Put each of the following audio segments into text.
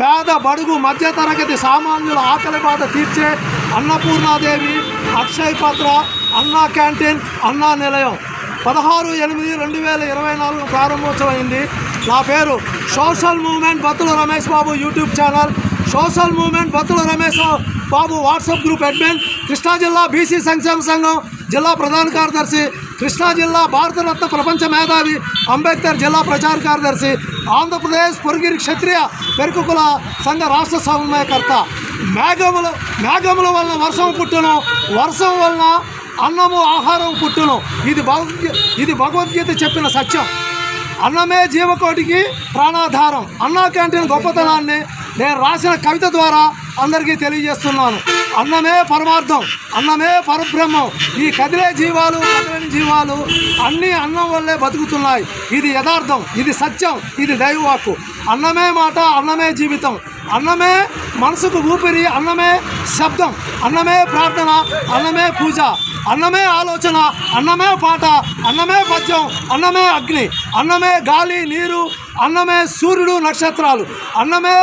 పేద బడుగు మధ్యతరగతి సామాన్యుల ఆకలి బాధ తీర్చే అన్నపూర్ణాదేవి అక్షయ్ పత్ర అన్నా క్యాంటీన్ అన్నా నిలయం. పదహారు ఎనిమిది రెండు వేల ఇరవై నాలుగు ప్రారంభోత్సవమైంది. నా పేరు social movement Battula Ramesh Babu YouTube channel. Social movement Battula Ramesh Babu WhatsApp group admin. Krishna జిల్లా బీసీ సంక్షేమ సంఘం జిల్లా ప్రధాన కార్యదర్శి కృష్ణా జిల్లా భారతరత్న ప్రపంచ మేధావి అంబేద్కర్ జిల్లా ప్రచార కార్యదర్శి ఆంధ్రప్రదేశ్ పొరుగిరి క్షత్రియ పెరుకుకుల సంఘ రాష్ట్ర సమన్వయకర్త. మేఘముల మేఘముల వలన వర్షం పుట్టును వర్షం వలన అన్నము ఆహారం పుట్టును. ఇది భగవద్గీ ఇది భగవద్గీత చెప్పిన సత్యం. అన్నమే జీవకోటికి ప్రాణాధారం. అన్నా క్యాంటీన్ గొప్పతనాన్ని నేను రాసిన కవిత ద్వారా అందరికీ తెలియజేస్తున్నాను. అన్నమే పరమార్థం అన్నమే పరబ్రహ్మం. ఈ కదిలే జీవాలు కదిలేని జీవాలు అన్నీ అన్నం వల్లే బతుకుతున్నాయి. ఇది యథార్థం ఇది సత్యం ఇది దైవవాక్కు. అన్నమే మాట అన్నమే జీవితం. అన్నమే మనసుకు ఊపిరి అన్నమే శబ్దం. అన్నమే ప్రార్థన అన్నమే పూజ. అన్నమే ఆలోచన అన్నమే పాట అన్నమే పద్యం అన్నమే అగ్ని. అన్నమే గాలి నీరు అన్నమే సూర్యుడు నక్షత్రాలు. అన్నమే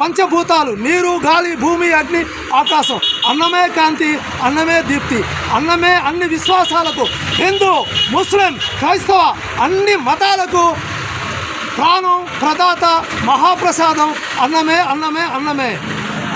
పంచభూతాలు నీరు గాలి భూమి అగ్ని ఆకాశం. అన్నమే కాంతి అన్నమే దీప్తి అన్నమే అన్ని విశ్వాసాలకు హిందూ ముస్లిం క్రైస్తవ అన్ని మతాలకు ప్రాణం ప్రదాత మహాప్రసాదం అన్నమే అన్నమే అన్నమే.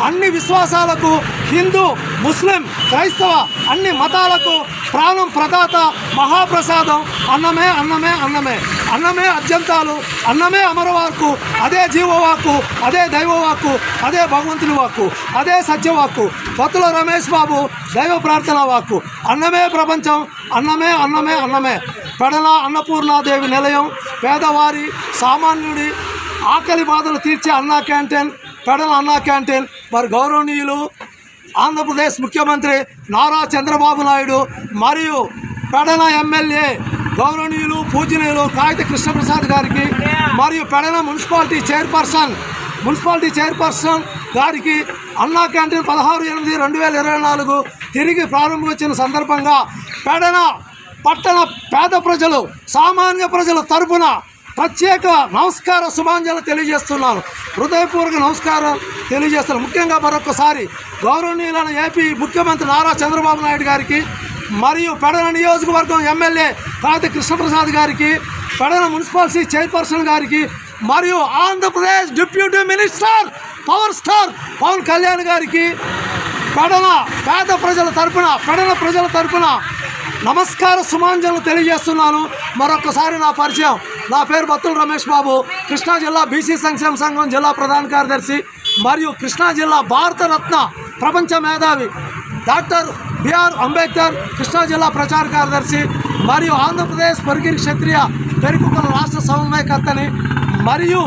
అన్ని విశ్వాసాలకు హిందూ ముస్లిం క్రైస్తవ అన్ని మతాలకు ప్రాణం ప్రదాత మహాప్రసాదం. అన్నమే అన్నమే అన్నమే. అన్నమే అత్యంతాలు అన్నమే అమరవాక్కు అదే జీవవాక్కు అదే దైవవాక్కు అదే భగవంతుని వాక్కు అదే సత్యవాక్కు. పతుల రమేష్ బాబు దైవ ప్రార్థన వాక్కు. అన్నమే ప్రపంచం అన్నమే అన్నమే అన్నమే. పెడల అన్నపూర్ణాదేవి నిలయం పేదవారి సామాన్యుడి ఆకలి బాధలు తీర్చే అన్నా క్యాంటీన్ పెడల అన్నా క్యాంటీన్. మరి గౌరవనీయులు ఆంధ్రప్రదేశ్ ముఖ్యమంత్రి నారా చంద్రబాబు నాయుడు మరియు పెడన ఎమ్మెల్యే గౌరవనీయులు పూజనీయులు కాగిత కృష్ణప్రసాద్ గారికి మరియు Pedana municipality chairperson municipality chairperson గారికి అన్నా క్యాంటీన్ పదహారు ఎనిమిది రెండు వేల ఇరవై నాలుగు తిరిగి ప్రారంభించిన సందర్భంగా పెడన పట్టణ పేద ప్రజలు సామాన్య ప్రజల తరపున ప్రత్యేక నమస్కార శుభాంజలు తెలియజేస్తున్నాను హృదయపూర్వక నమస్కారం తెలియజేస్తున్నాను ముఖ్యంగా మరొకసారి గౌరవనీయులైన ఏపీ ముఖ్యమంత్రి నారా చంద్రబాబు నాయుడు గారికి మరియు పెడన నియోజకవర్గం ఎమ్మెల్యే కాతి కృష్ణప్రసాద్ గారికి పెడన మున్సిపాలిటీ చైర్పర్సన్ గారికి మరియు Andhra Pradesh deputy minister power star Pawan Kalyan గారికి పెడన పేద ప్రజల తరపున పెడన ప్రజల తరపున నమస్కార సుమాంజలు తెలియజేస్తున్నాను. మరొకసారి నా పరిచయం నా పేరు బత్తుల రమేష్ బాబు. కృష్ణా జిల్లా బీసీ సంక్షేమ సంఘం జిల్లా ప్రధాన కార్యదర్శి మరియు కృష్ణా జిల్లా భారతరత్న ప్రపంచ మేధావి డాక్టర్ బిఆర్ అంబేద్కర్ కృష్ణా జిల్లా ప్రచార కార్యదర్శి మరియు ఆంధ్రప్రదేశ్ పరిగిరి క్షత్రియ పెరుగుకుల రాష్ట్ర సమన్వయకర్తని మరియు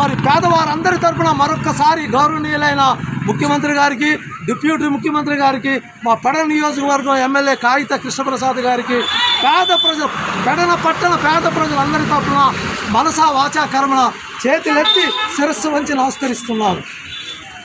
మరి పేదవారందరి తరఫున మరొక్కసారి గౌరవనీయులైన ముఖ్యమంత్రి గారికి డిప్యూటీ ముఖ్యమంత్రి గారికి మా పెడన నియోజకవర్గం ఎమ్మెల్యే కాగిత కృష్ణప్రసాద్ గారికి పేద ప్రజలు పెడన పట్టణ పేద ప్రజలందరి తప్పున మనసా వాచా కర్మన చేతులెత్తి శిరస్సు వంచి నమస్కరిస్తున్నారు